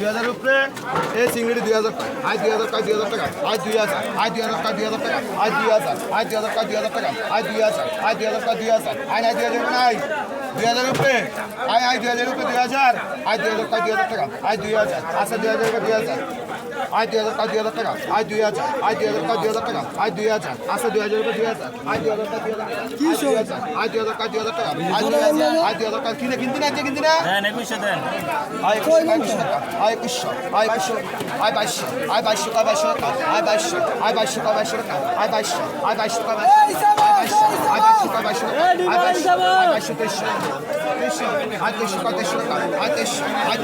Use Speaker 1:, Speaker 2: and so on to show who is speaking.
Speaker 1: দুই হাজার উপরে এই চিংড়ি দুই হাজার টাকা আই দুই হাজার টাকা দুই হাজার টাকা আই দুই আছে আই দুই হাজার টাকা দুই হাজার টাকা আই দুই আছে আই দুই হাজার টাকা দুই হাজার টাকা আই দুই আছে আই দুই হাজার টাকা দুই হাজার আই নাই দুই হাজার নাই দুই হাজার উপরে আই আই দুই হাজার উপরে দুই হাজার আই দুই হাজার টাকা দুই হাজার টাকা আই দুই হাজার আচ্ছা দুই হাজার দুই হাজার আই দুই হাজার টাকা দুই হাজার টাকা আই দুই হাজার আই দুই হাজার টাকা দুই হাজার টাকা আই দুই হাজার আচ্ছা দুই হাজার উপরে দুই হাজার আই দুই হাজার টাকা দুই হাজার টাকা আই দুই হাজার দুই হাজার টাকা দুই হাজার টাকা আই দুই হাজার আই দুই হাজার টাকা কিনে কিনতে না আছে কিনতে না
Speaker 2: দেন একুশশো দেন
Speaker 1: আয় একুশশো আয় হয় একুশশো হয় বাইশশো হয় বাইশশো হয় বাইশশো কয় বাইশশো হয় বাইশশো হয় বাইশশো কয় বাইশশো হয় বাইশশো হয় বাইশশো কয় বাইশশো হয় বাইশশো কয় বাইশশো হয় বাইশশো হয় বাইশশো তেইশশো তেইশশো হয় তেইশশো কয় তেইশশো হয় তেইশশো হয়